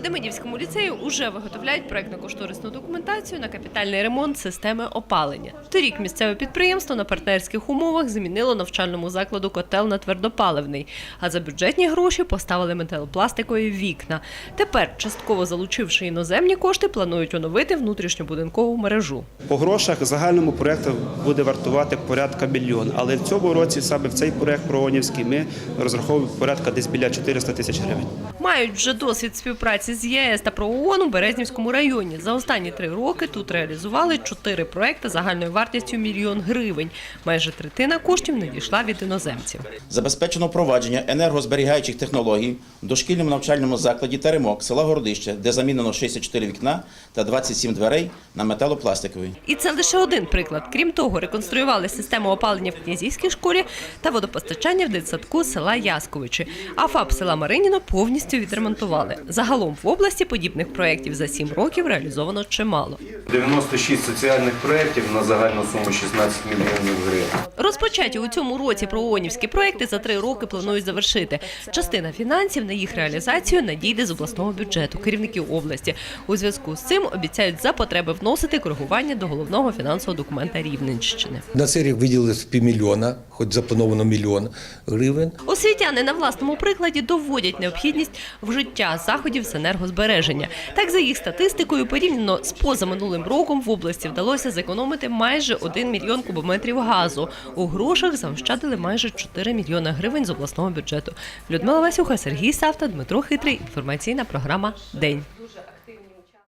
У Демидівському ліцеї уже виготовляють проектно-кошторисну документацію на капітальний ремонт системи опалення. Торік місцеве підприємство на партнерських умовах замінило навчальному закладу котел на твердопаливний, а за бюджетні гроші поставили металопластикові вікна. Тепер, частково залучивши іноземні кошти, планують оновити внутрішньобудинкову мережу. По грошах загальному проєкту буде вартувати порядка мільйон. Але в цьому році, саме в цей проєкт проонівський, ми розраховуємо порядка десь біля 400 тисяч гривень. Мають вже досвід співпраці з ЄС та ПРООН у Березнівському районі. За останні три роки тут реалізували чотири проекти загальною вартістю мільйон гривень. Майже третина коштів надійшла від іноземців. Забезпечено впровадження енергозберігаючих технологій в дошкільному навчальному закладі Теремок села Городище, де замінено 64 вікна та 27 дверей на металопластикові. І це лише один приклад. Крім того, реконструювали систему опалення в князівській школі та водопостачання в дитсадку села Ясковичі. А ФАП села Мариніно повністю відремонтували. Загалом в області подібних проєктів за сім років реалізовано чимало. 96 соціальних проєктів на загальну суму 16 мільйонів гривень. Розпочаті у цьому році проонівські проекти за три роки планують завершити. Частина фінансів на їх реалізацію надійде з обласного бюджету керівників області. У зв'язку з цим обіцяють за потреби вносити коригування до головного фінансового документа Рівненщини. На цей рік виділили півмільйона, хоч заплановано мільйон гривень. Освітяни на власному прикладі доводять необхідність вжиття заходів з енергозбереження. Так, за їх статистикою, порівняно з позаминулим роком в області вдалося зекономити майже 1 мільйон кубометрів газу. У грошах заощадили майже 4 мільйони гривень з обласного бюджету. Людмила Васюха, Сергій Савта, Дмитро Хитрий. Інформаційна програма День.